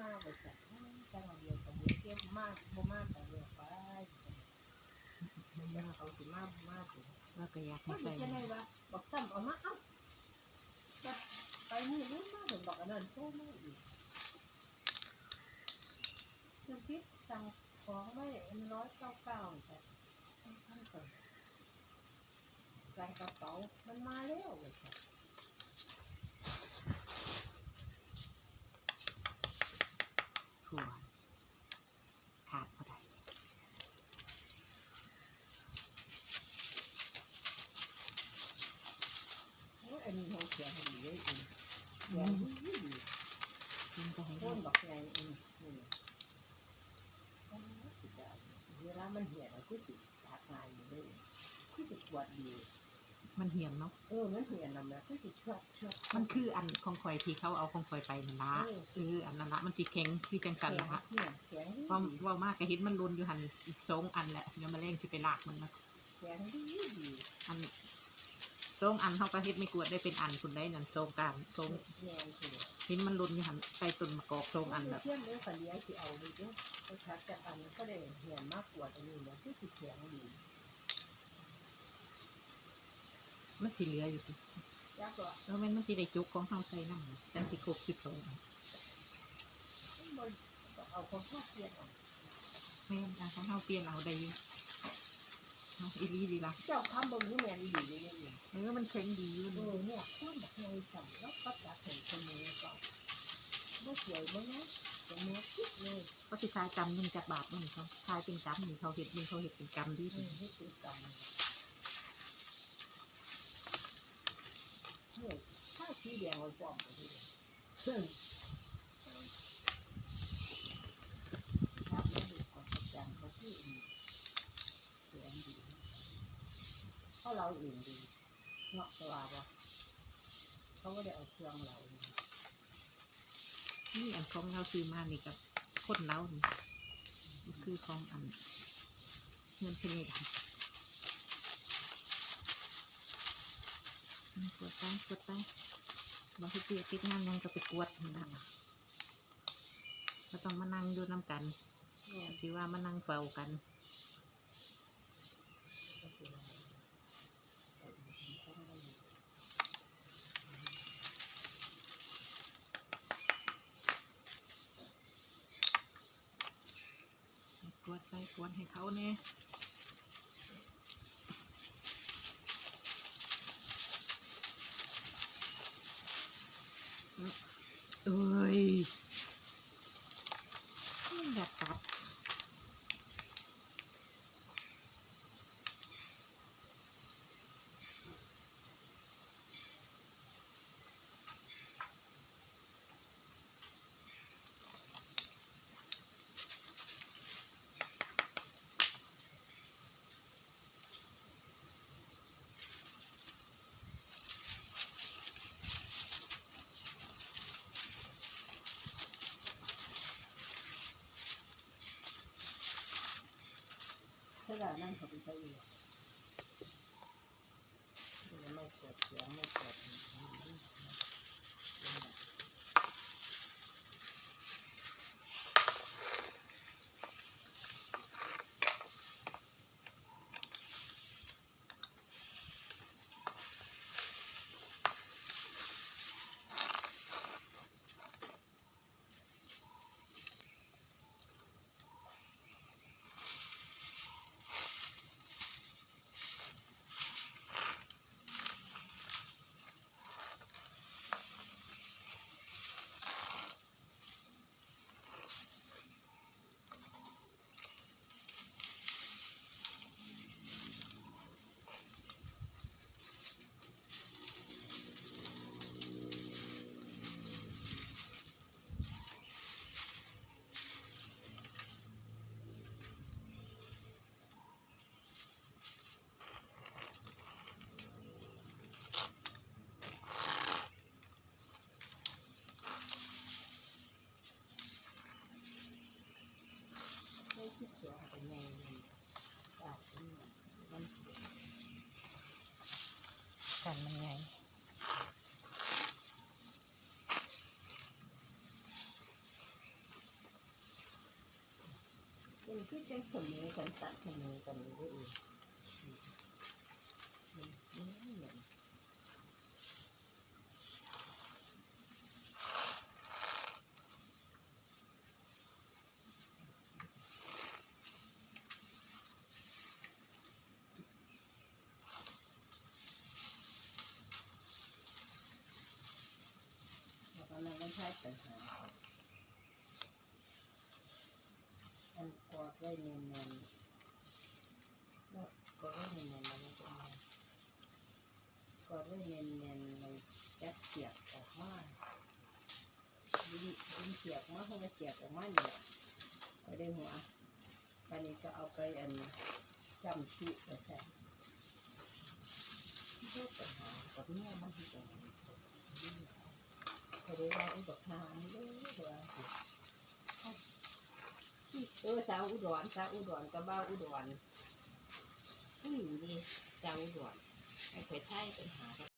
มาบริษัทจังเดียวกับเดียวเก็บมากบ่มากแต่เดียวไปมันเขาสิมากมากเราก็อยากมัให้นใส่จะไงวะบอกซ้ำเอามาเอ้าจะไปนี่รู้มาถึงบอกอันนั้นโตมาอีกคือคิดสั่งของไว้อันร้อยเก้าเก้าแต่ท่านก่ใส่กระเป๋ามันมาแล้วเลยค่ะ ขาดก็ได้โอ้ยอันนี้เขาเขียนให้ดีเลยอีกเขียนดีดีกินก็ให้โค่ได้นบอกไงอีกนี่เวลามันเหี่ยเราก็สิหักงานอยู่เลยก็สิปวดดีมันเหี่ยมเนาะเออมันเหี่ยนำแล้วก็สิชวดชว มันคืออันของข่อยที่เขาเอาของข่อยไปนั่นละเอออันนั้นละมันสีแข็งที่จังกันละฮะเหี่ยแข็งดีว่าว่ามากกะเห็นมันรุนอยู่หันอีกสองอันแหละเดี๋ยวมาแรงที่ไปลากมันนะแข็งดีดีอันสองอันเขาก็เฮ็ดไม่กวดได้เป็นอันคุณได้นั่นสองการสองแข็งคือเห็นมันรุนอยู่หันใส่ต้นมะกอกสองอันแบบเชื่อมเรื่องสัญญาที่เอาดีเด้อไปชักจากอันก็ได้เหี่ยนมากปวดอันนี้เนี่ยก็สิแข็งดี มันสีเหลืออยู่สิยากกว่าแล้วมันมันสีได้จุกของเขาใส่นั่งจังสิครบสิบสองอันมันเอาคนข้าเกียนออกแม่นอันของเขาเปลี่ยนเอาได้อยู่เอาอีหลีดีละเจ้าคำบางทีแมนดีเลยเนี่ยเออมันแข็งดีอยู่เอนี่อเนี่ยคนแบบไงสั่งแล้วก็จะเห็นคนนี้ก็ไม่สวยมั้งนะแต่เนื้อคิดเลยก็สิทายจำหนึ่งจากบาทมันเขาทายเป็นจำหนึ่งเขาเห็ดหนึ่งเขาเห็ดเป็นจำดีอืมให้ซื้อกรรม เฮ้าสีแดงไว้ปลอมก็ดีเฮ้ยวก่อนประจำเขาที่อื่นเสียงดีเพราะเราเองดีเนาะตัวบ่เขาก็ได้เอาเครื่องเรานี่อันของเราซื้อมานี่กับคนเรานี่คือของอันเงินเพนด กวดไปกวดไปบางทีเปียติดงานยังก็ไปกวดนั่นนะก็ต้องมานั่งดูน้ำกันเนี่ยที่ว่ามานั่งเฝ้ากันก็คือเราเอาไปทำต้องได้อยู่กวดไปกวดให้เขาเนี่ย เถ้านั่งเขาไปใช้เองไม่เปิดเสียงไม่เปิดันคือจังเสมอกันตัดสมอกันเลยเด้อเองมันมันไม่เหมือนแล้วก็นั่นก็ใช้ปัญหาอัน กอดไว้เนียนๆกอดไว้เนียนๆมันจะมา กอดไว้เนียนๆมันจับเสียบออกมาดินดินเสียบมาเขาก็เสียบออกมาเนี่ยไปได้หัวตอนนี้ก็เอาไปอันจำที่ไปใส่เพื่อปัญหากับเนี่มันที่ตรงนี้เขาเรียกว่าอุปทานเด้อว่า เออสาวอุดรสาวอุดรกับบ้าวอุดรผู้หญิงดีสาวอุดรไอ้ข่อยไทยเป็นหา